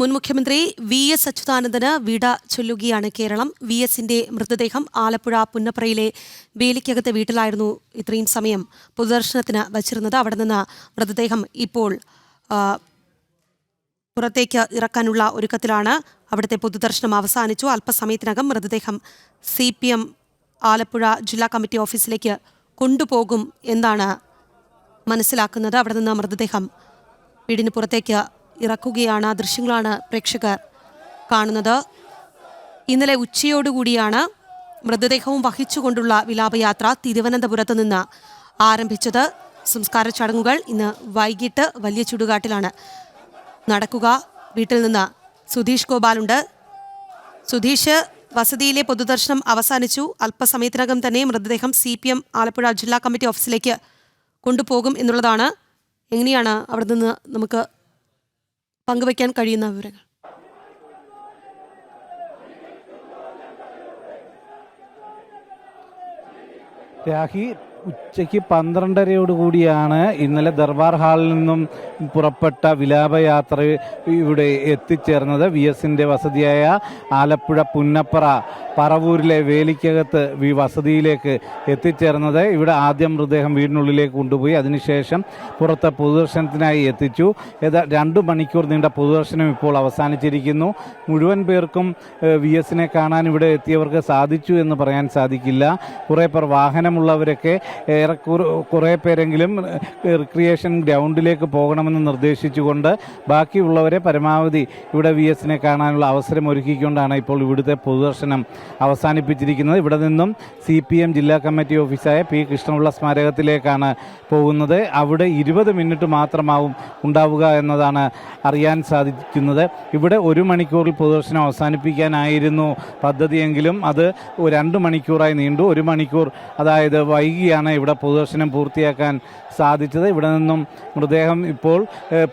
മുൻ മുഖ്യമന്ത്രി V S അച്യുതാനന്ദന് വിട ചൊല്ലുകയാണ് കേരളം. വി എസിന്റെ മൃതദേഹം ആലപ്പുഴ പുന്നപ്രയിലെ വേലിക്കകത്തെ വീട്ടിലായിരുന്നു ഇത്രയും സമയം പൊതുദർശനത്തിന് വച്ചിരുന്നത്. അവിടെ നിന്ന് മൃതദേഹം ഇപ്പോൾ പുറത്തേക്ക് ഇറക്കാനുള്ള ഒരുക്കത്തിലാണ്. അവിടുത്തെ പൊതുദർശനം അവസാനിച്ചു. അല്പസമയത്തിനകം മൃതദേഹം സി പി എം ആലപ്പുഴ ജില്ലാ കമ്മിറ്റി ഓഫീസിലേക്ക് കൊണ്ടുപോകും എന്നാണ് മനസ്സിലാക്കുന്നത്. അവിടെ നിന്ന് മൃതദേഹം വീടിന് പുറത്തേക്ക് ഇറക്കുകയാണ്. ആ ദൃശ്യങ്ങളാണ് പ്രേക്ഷകർ കാണുന്നത്. ഇന്നലെ ഉച്ചയോടുകൂടിയാണ് മൃതദേഹവും വഹിച്ചുകൊണ്ടുള്ള വിലാപയാത്ര തിരുവനന്തപുരത്ത് നിന്ന് ആരംഭിച്ചത്. സംസ്കാര ചടങ്ങുകൾ ഇന്ന് വൈകിട്ട് വലിയ ചുടുകാട്ടിലാണ് നടക്കുക. വീട്ടിൽ നിന്ന് സുധീഷ് ഗോപാലുണ്ട്. സുധീഷ് വസതിയിലെ പൊതുദർശനം അവസാനിച്ചു. അല്പസമയത്തിനകം തന്നെ മൃതദേഹം സി പി എം ആലപ്പുഴ ജില്ലാ കമ്മിറ്റി ഓഫീസിലേക്ക് കൊണ്ടുപോകും എന്നുള്ളതാണ്. എങ്ങനെയാണ് അവിടെ നിന്ന് നമുക്ക് പങ്കുവയ്ക്കാൻ കഴിയുന്ന വിവരങ്ങൾ. രാഹി ഉച്ചയ്ക്ക് പന്ത്രണ്ടരയോട് കൂടിയാണ് ഇന്നലെ ദർബാർ ഹാളിൽ നിന്നും പുറപ്പെട്ട വിലാപയാത്ര ഇവിടെ എത്തിച്ചേർന്നത്. വി എസിന്റെ വസതിയായ ആലപ്പുഴ പുന്നപ്പറ പറവൂരിലെ വേലിക്കകത്ത് വി വസതിയിലേക്ക് എത്തിച്ചേർന്നത്. ഇവിടെ ആദ്യം മൃതദേഹം വീടിനുള്ളിലേക്ക് കൊണ്ടുപോയി അതിനുശേഷം പുറത്ത് പൊതുദർശനത്തിനായി എത്തിച്ചു. ഏതാ രണ്ട് മണിക്കൂർ നീണ്ട പൊതുദർശനം ഇപ്പോൾ അവസാനിച്ചിരിക്കുന്നു. മുഴുവൻ പേർക്കും വി എസിനെ കാണാൻ ഇവിടെ എത്തിയവർക്ക് സാധിച്ചു എന്ന് പറയാൻ സാധിക്കില്ല. കുറേ പേർ വാഹനമുള്ളവരൊക്കെ ഏറെ കുറേ പേരെങ്കിലും റിക്രിയേഷൻ ഗ്രൗണ്ടിലേക്ക് പോകണമെന്ന് നിർദ്ദേശിച്ചുകൊണ്ട് ബാക്കിയുള്ളവരെ പരമാവധി ഇവിടെ വി എസിനെ കാണാനുള്ള അവസരം ഒരുക്കിക്കൊണ്ടാണ് ഇപ്പോൾ ഇവിടുത്തെ പൊതുദർശനം അവസാനിപ്പിച്ചിരിക്കുന്നത്. ഇവിടെ നിന്നും സി പി എം ജില്ലാ കമ്മിറ്റി ഓഫീസായ പി കൃഷ്ണപിള്ള സ്മാരകത്തിലേക്കാണ് പോകുന്നത്. അവിടെ ഇരുപത് മിനിറ്റ് മാത്രമാവും ഉണ്ടാവുക എന്നതാണ് അറിയാൻ സാധിക്കുന്നത്. ഇവിടെ ഒരു മണിക്കൂറിൽ പൊതുദർശനം അവസാനിപ്പിക്കാനായിരുന്നു പദ്ധതിയെങ്കിലും അത് രണ്ട് മണിക്കൂറായി നീണ്ടു. ഒരു മണിക്കൂർ അതായത് വൈകിയാണ് ഇവിടെ പൊതുദർശനം പൂർത്തിയാക്കാൻ സാധിച്ചത്. ഇവിടെ നിന്നും മൃതദേഹം ഇപ്പോൾ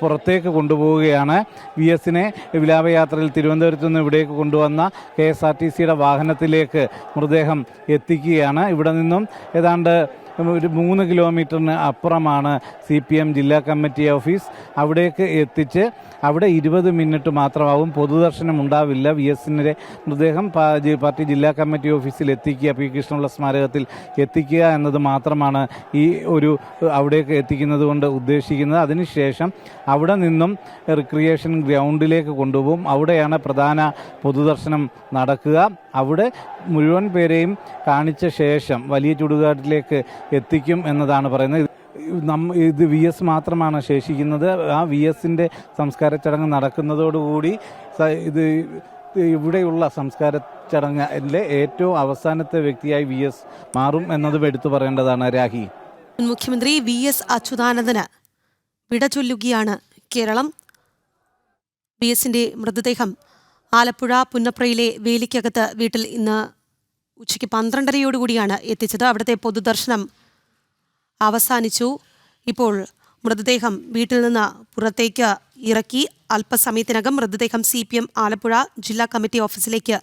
പുറത്തേക്ക് കൊണ്ടുപോവുകയാണ്. വി എസിനെ വിലാപയാത്രയിൽ തിരുവനന്തപുരത്ത് നിന്ന് ഇവിടേക്ക് കൊണ്ടുവന്ന കെ എസ് ആർ ടി സിയുടെ വാഹനത്തിലേക്ക് മൃതദേഹം എത്തിക്കുകയാണ്. ഇവിടെ നിന്നും ഏതാണ്ട് ഒരു മൂന്ന് കിലോമീറ്ററിന് അപ്പുറമാണ് സി പി എം ജില്ലാ കമ്മിറ്റി ഓഫീസ്. അവിടേക്ക് എത്തിച്ച് അവിടെ ഇരുപത് മിനിറ്റ് മാത്രമാവും. പൊതുദർശനം ഉണ്ടാവില്ല. വി എസിന്റെ മൃതദേഹം പാർട്ടി ജില്ലാ കമ്മിറ്റി ഓഫീസിൽ എത്തിക്കുക പി കൃഷ്ണപിള്ള സ്മാരകത്തിൽ എത്തിക്കുക എന്നത് മാത്രമാണ് ഈ ഒരു അവിടേക്ക് എത്തിക്കുന്നത് കൊണ്ട് ഉദ്ദേശിക്കുന്നത്. അതിനുശേഷം അവിടെ നിന്നും റിക്രിയേഷൻ ഗ്രൗണ്ടിലേക്ക് കൊണ്ടുപോകും. അവിടെയാണ് പ്രധാന പൊതുദർശനം നടക്കുക. അവിടെ മുഴുവൻ പേരെയും കാണിച്ച ശേഷം വലിയ ചുടുകാട്ടിലേക്ക് എത്തിക്കും എന്നതാണ് പറയുന്നത്. ഇത് വി എസ് മാത്രമാണ് ശേഷിക്കുന്നത്. ആ വി എസിന്റെ സംസ്കാര ചടങ്ങ് നടക്കുന്നതോടുകൂടി ഇത് ഇവിടെയുള്ള സംസ്കാര ചടങ്ങിലെ ഏറ്റവും അവസാനത്തെ വ്യക്തിയായി വി എസ് മാറും എന്നതും എടുത്തു പറയേണ്ടതാണ് രാഹി. മുഖ്യമന്ത്രി വി എസ് അച്യുതാനന്ദന് വിട ചൊല്ലുകയാണ് കേരളം. വി എസിന്റെ മൃതദേഹം ആലപ്പുഴ പുന്നപ്രയിലെ വേലിക്കകത്ത് വീട്ടിൽ ഇന്ന് ഉച്ചയ്ക്ക് പന്ത്രണ്ടരയോടുകൂടിയാണ് എത്തിച്ചത്. അവിടുത്തെ പൊതുദർശനം അവസാനിച്ചു. ഇപ്പോൾ മൃതദേഹം വീട്ടിൽ നിന്ന് പുറത്തേക്ക് ഇറക്കി അല്പസമയത്തിനകം മൃതദേഹം സി പി എം ആലപ്പുഴ ജില്ലാ കമ്മിറ്റി ഓഫീസിലേക്ക്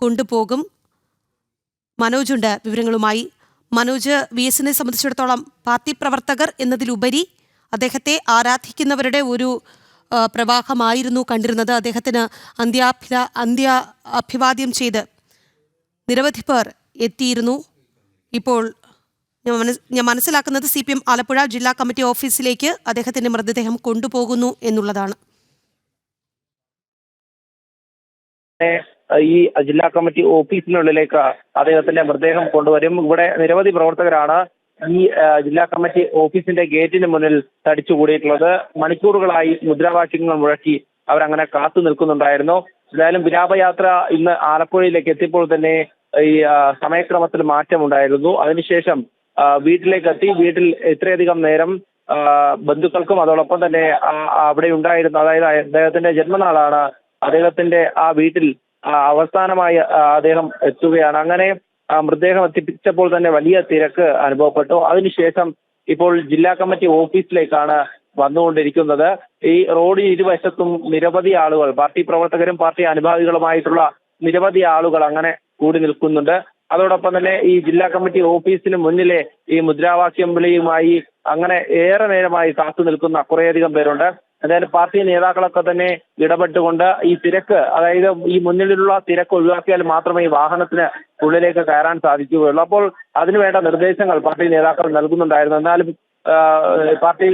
കൊണ്ടുപോകും. മനോജുണ്ട് വിവരങ്ങളുമായി. മനോജ് വി എസിനെ സംബന്ധിച്ചിടത്തോളം പാർട്ടി പ്രവർത്തകർ എന്നതിലുപരി അദ്ദേഹത്തെ ആരാധിക്കുന്നവരുടെ ഒരു പ്രവാഹമായിരുന്നു കണ്ടിരുന്നത്. അദ്ദേഹത്തിന് അന്ത്യാഭില അന്ത്യ അഭിവാദ്യം ചെയ്ത് നിരവധി പേർ എത്തിയിരുന്നു. ഇപ്പോൾ ഞാൻ മനസ് ഞാൻ മനസ്സിലാക്കുന്നത് സി പി എം ആലപ്പുഴ ജില്ലാ കമ്മിറ്റി ഓഫീസിലേക്ക് അദ്ദേഹത്തിന്റെ മൃതദേഹം കൊണ്ടുപോകുന്നു എന്നുള്ളതാണ്. ഈ ജില്ലാ കമ്മിറ്റി ഓഫീസിനുള്ളിലേക്ക് അദ്ദേഹത്തിന്റെ മൃതദേഹം കൊണ്ടുവരും. ഇവിടെ നിരവധി പ്രവർത്തകരാണ് ഈ ജില്ലാ കമ്മിറ്റി ഓഫീസിന്റെ ഗേറ്റിന് മുന്നിൽ തടിച്ചുകൂടിയിട്ടുള്ളത് മണിക്കൂറുകളായി മുദ്രാവാക്യങ്ങൾ മുഴക്കി അവരങ്ങനെ കാത്തു നിൽക്കുന്നുണ്ടായിരുന്നു. എന്തായാലും വിലാപയാത്ര ഇന്ന് ആലപ്പുഴയിലേക്ക് എത്തിയപ്പോൾ തന്നെ ഈ സമയക്രമത്തിൽ മാറ്റമുണ്ടായിരുന്നു. അതിനുശേഷം വീട്ടിലേക്കെത്തി വീട്ടിൽ ഇത്രയധികം നേരം ബന്ധുക്കൾക്കും അതോടൊപ്പം തന്നെ അവിടെ ഉണ്ടായിരുന്ന അതായത് അദ്ദേഹത്തിന്റെ ജന്മനാളാണ് അദ്ദേഹത്തിന്റെ ആ വീട്ടിൽ അവസാനമായി അദ്ദേഹം എത്തുകയാണ്. അങ്ങനെ മൃതദേഹം എത്തിപ്പിച്ചപ്പോൾ തന്നെ വലിയ തിരക്ക് അനുഭവപ്പെട്ടു. അതിനുശേഷം ഇപ്പോൾ ജില്ലാ കമ്മിറ്റി ഓഫീസിലേക്കാണ് വന്നുകൊണ്ടിരിക്കുന്നത്. ഈ റോഡിന് ഇരുവശത്തും നിരവധി ആളുകൾ പാർട്ടി പ്രവർത്തകരും പാർട്ടി അനുഭാവികളുമായിട്ടുള്ള നിരവധി ആളുകൾ അങ്ങനെ കൂടി നിൽക്കുന്നുണ്ട്. അതോടൊപ്പം തന്നെ ഈ ജില്ലാ കമ്മിറ്റി ഓഫീസിന് മുന്നിലെ ഈ മുദ്രാവാക്യം വിളിയുമായി അങ്ങനെ ഏറെ നേരമായി കാത്തു നിൽക്കുന്ന കുറേയധികം പേരുണ്ട്. അതായത് പാർട്ടി നേതാക്കളൊക്കെ തന്നെ ഇടപെട്ടുകൊണ്ട് ഈ തിരക്ക് അതായത് ഈ മുന്നിലുള്ള തിരക്ക് ഒഴിവാക്കിയാൽ മാത്രമേ ഈ വാഹനത്തിന് ഉള്ളിലേക്ക് കയറാൻ സാധിക്കുകയുള്ളൂ. അപ്പോൾ അതിനുവേണ്ട നിർദ്ദേശങ്ങൾ പാർട്ടി നേതാക്കൾ നൽകുന്നുണ്ടായിരുന്നു. എന്നാലും പാർട്ടി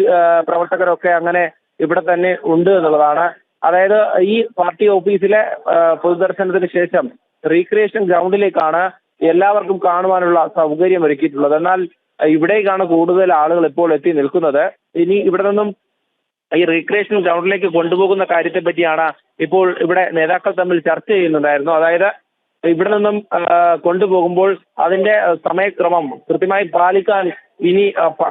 പ്രവർത്തകരൊക്കെ അങ്ങനെ ഇവിടെ തന്നെ ഉണ്ട് എന്നുള്ളതാണ്. അതായത് ഈ പാർട്ടി ഓഫീസിലെ പൊതുദർശനത്തിന് ശേഷം റീക്രിയേഷൻ ഗ്രൗണ്ടിലേക്കാണ് എല്ലാവർക്കും കാണുവാനുള്ള സൗകര്യം ഒരുക്കിയിട്ടുള്ളത്. എന്നാൽ ഇവിടേക്കാണ് കൂടുതൽ ആളുകൾ ഇപ്പോൾ എത്തി നിൽക്കുന്നത്. ഇനി ഇവിടെ നിന്നും ഈ റീക്രിയേഷൻ ഗ്രൗണ്ടിലേക്ക് കൊണ്ടുപോകുന്ന കാര്യത്തെ പറ്റിയാണ് ഇപ്പോൾ ഇവിടെ നേതാക്കൾ തമ്മിൽ ചർച്ച ചെയ്യുന്നുണ്ടായിരുന്നു. അതായത് ഇവിടെ നിന്നും കൊണ്ടുപോകുമ്പോൾ അതിന്റെ സമയക്രമം കൃത്യമായി പാലിക്കാൻ ഇനി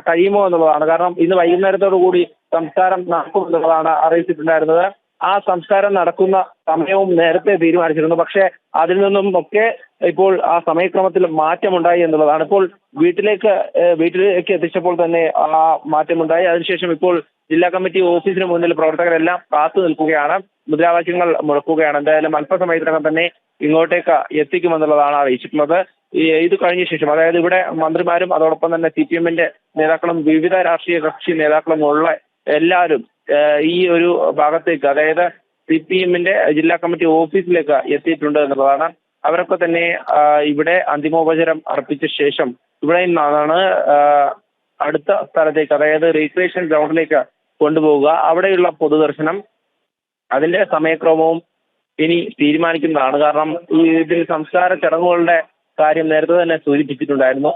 കഴിയുമോ എന്നുള്ളതാണ്. കാരണം ഇന്ന് വൈകുന്നേരത്തോടു കൂടി സംസ്കാരം നടക്കുമെന്നുള്ളതാണ് അറിയിച്ചിട്ടുണ്ടായിരുന്നത്. ആ സംസ്കാരം നടക്കുന്ന സമയവും നേരത്തെ തീരുമാനിച്ചിരുന്നു. പക്ഷേ അതിൽ നിന്നും ഒക്കെ ഇപ്പോൾ ആ സമയക്രമത്തിൽ മാറ്റമുണ്ടായി എന്നുള്ളതാണ്. ഇപ്പോൾ വീട്ടിലേക്ക് വീട്ടിലേക്ക് എത്തിച്ചപ്പോൾ തന്നെ ആ മാറ്റമുണ്ടായി. അതിനുശേഷം ഇപ്പോൾ ജില്ലാ കമ്മിറ്റി ഓഫീസിന് മുന്നിൽ പ്രവർത്തകരെല്ലാം കാത്തു നിൽക്കുകയാണ്. മുദ്രാവാക്യങ്ങൾ മുഴക്കുകയാണ്. എന്തായാലും അല്പസമയത്തിനകം തന്നെ ഇങ്ങോട്ടേക്ക് എത്തിക്കുമെന്നുള്ളതാണ് അറിയിച്ചിട്ടുള്ളത്. ഇത് കഴിഞ്ഞ ശേഷം അതായത് ഇവിടെ മന്ത്രിമാരും അതോടൊപ്പം തന്നെ സി പി എമ്മിന്റെ നേതാക്കളും വിവിധ രാഷ്ട്രീയ കക്ഷി നേതാക്കളും ഉള്ള എല്ലാവരും ഈ ഒരു ഭാഗത്തേക്ക് അതായത് സി പി എമ്മിന്റെ ജില്ലാ കമ്മിറ്റി ഓഫീസിലേക്ക് എത്തിയിട്ടുണ്ട് എന്നുള്ളതാണ്. അവരൊക്കെ തന്നെ ഇവിടെ അന്തിമോപചാരം അർപ്പിച്ച ശേഷം ഇവിടെ നിന്നാണ് അടുത്ത സ്ഥലത്തേക്ക് അതായത് റീക്രിയേഷൻ ഗ്രൗണ്ടിലേക്ക് കൊണ്ടുപോവുക. അവിടെയുള്ള പൊതുദർശനം അതിന്റെ സമയക്രമവും ഇനി തീരുമാനിക്കുന്നതാണ്. കാരണം ഈ ഇതിൽ സംസ്കാര ചടങ്ങുകളുടെ കാര്യം നേരത്തെ തന്നെ സൂചിപ്പിച്ചിട്ടുണ്ടായിരുന്നു.